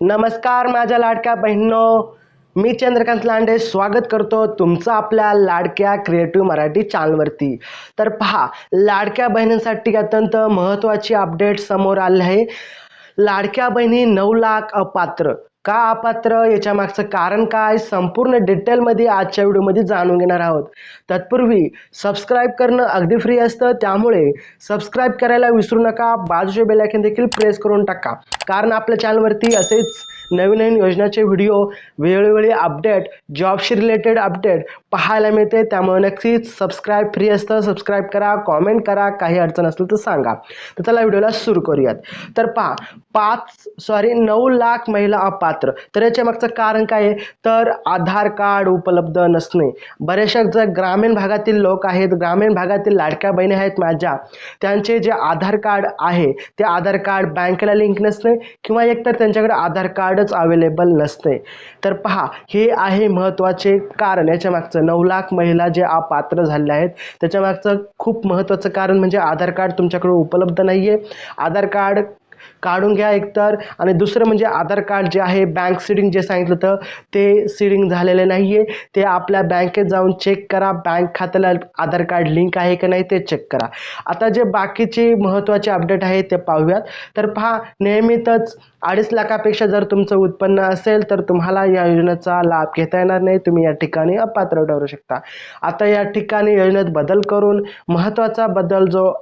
नमस्कार माझ्या लाडक्या बहिणो मी चंद्रकांत लांडे स्वागत करतो तुमचं आपल्या लाडक्या क्रिएटिव्ह मराठी चॅनलवरती तर पहा लाडक्या बहिणींसाठी अत्यंत महत्त्वाची अपडेट समोर आली आहे. लाडक्या बहिणी नऊ लाख अपात्र. का अपात्र? याच्या मागचं कारण काय? संपूर्ण डिटेलमध्ये आजच्या व्हिडिओमध्ये जाणून घेणार आहोत. तत्पूर्वी सबस्क्राईब करणं अगदी फ्री असतं. त्यामुळे सबस्क्राईब करायला विसरू नका. बाजूचे बेलायकन देखील प्रेस करून टाका. कारण आपल्या चॅनलवरती असेच नवीन नवीन योजनाचे व्हिडिओ वेळोवेळी अपडेट जॉबशी रिलेटेड अपडेट पाहायला मिळते. त्यामुळे नक्कीच सबस्क्राईब फ्री असतं. सबस्क्राईब करा कॉमेंट करा. काही अडचण असेल तर सांगा. तर चला व्हिडिओला सुरू करूयात. तर पहा पाच सॉरी नऊ लाख महिला अपात्र. तर याच्या मागचं कारण काय आहे? तर आधार कार्ड उपलब्ध नसणे. बरेचशा जर ग्रामीण भागातील लोक आहेत ग्रामीण भागातील लाडक्या बहिणी आहेत माझ्या त्यांचे जे आधार कार्ड आहे ते आधार कार्ड बँकेला लिंक नसणे किंवा एकतर त्यांच्याकडे आधार कार्ड कार्डच अवेलेबल नसते. तर पहा हे आहे महत्त्वाचे कारण. याच्या मागचं नऊ लाख महिला जे अपात्र झालेल्या आहेत त्याच्या मागचं खूप महत्त्वाचं कारण म्हणजे आधार कार्ड तुमच्याकडे उपलब्ध नाही आहे आधार कार्ड काढून घ्या एकतर. आणि दुसरं म्हणजे आधार कार्ड जे आहे बँक सिडिंग जे सांगितलं होतं ते सिडिंग झालेले नाही आहे ते आपल्या बँकेत जाऊन चेक करा. बँक खात्याला आधार कार्ड लिंक आहे की नाही ते चेक करा. आता जे बाकीचे महत्त्वाचे अपडेट आहे ते पाहूयात. तर पहा नेहमीतच अडीच लाखापेक्षा जर तुमचं उत्पन्न असेल तर तुम्हाला या योजनेचा लाभ घेता येणार नाही. तुम्ही या ठिकाणी अपात्र ठरू शकता. आता या ठिकाणी योजनेत बदल करून महत्त्वाचा बदल जो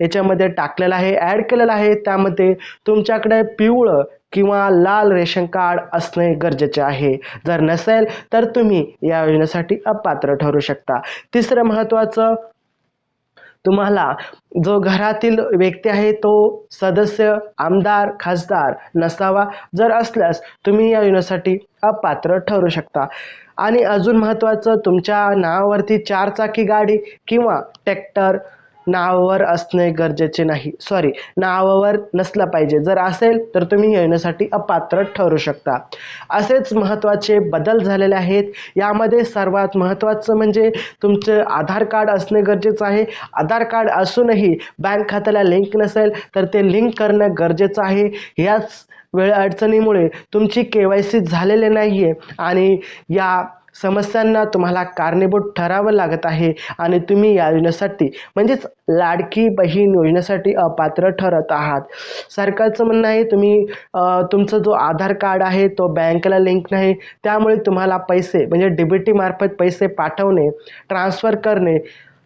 याच्यामध्ये टाकलेलं आहे ॲड केलेलं आहे. त्यामध्ये तुमच्याकडे पिवळं किंवा लाल रेशन कार्ड असणे गरजेचे आहे. जर नसेल तर तुम्ही या योजनेसाठी अपात्र ठरू शकता. तिसरं महत्त्वाचं तुम्हाला जो घरातील व्यक्ती आहे तो सदस्य आमदार खासदार नसावा. जर असल्यास तुम्ही या योजनेसाठी अपात्र ठरू शकता. आणि अजून महत्त्वाचं तुमच्या नावावरती चारचाकी गाडी किंवा ट्रॅक्टर नावावर असणे गरजेचे नाही. सॉरी नावावर नसलं पाहिजे. जर असेल तर तुम्ही येण्यासाठी अपात्र ठरू शकता. असेच महत्त्वाचे बदल झालेले आहेत. यामध्ये सर्वात महत्त्वाचं म्हणजे तुमचं आधार कार्ड असणे गरजेचं आहे. आधार कार्ड असूनही बँक खात्याला लिंक नसेल तर ते लिंक करणं गरजेचं आहे. याच वेळ अडचणीमुळे तुमची के वाय सी झालेली नाही आहे आणि या समस्यांना तुम्हाला कारणीभूत ठरावं लागत आहे आणि तुम्ही या योजनेसाठी म्हणजेच लाडकी बहीण योजनेसाठी अपात्र ठरत आहात. सरकारचं म्हणणं आहे तुम्ही तुमचं जो आधार कार्ड आहे तो बँकेला लिंक नाही त्यामुळे तुम्हाला पैसे म्हणजे डी बी मार्फत पैसे पाठवणे ट्रान्सफर करणे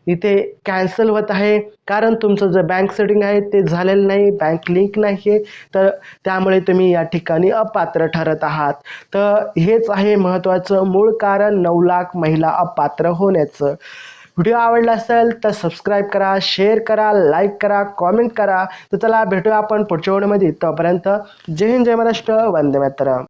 इथे कॅन्सल होत आहे. कारण तुमचं जे बँक सेटिंग आहे ते झालेलं नाही. बँक लिंक नाही आहे तर त्यामुळे तुम्ही या ठिकाणी अपात्र ठरत आहात. तर हेच आहे महत्त्वाचं मूळ कारण. नऊ लाख महिला अपात्र होण्याचं. व्हिडिओ आवडला असेल तर सबस्क्राईब करा शेअर करा लाईक करा कॉमेंट करा. तर चला भेटूया आपण पुढच्या व्हिडिओमध्ये तोपर्यंत जय हिंद जय महाराष्ट्र. वंदे मातरम.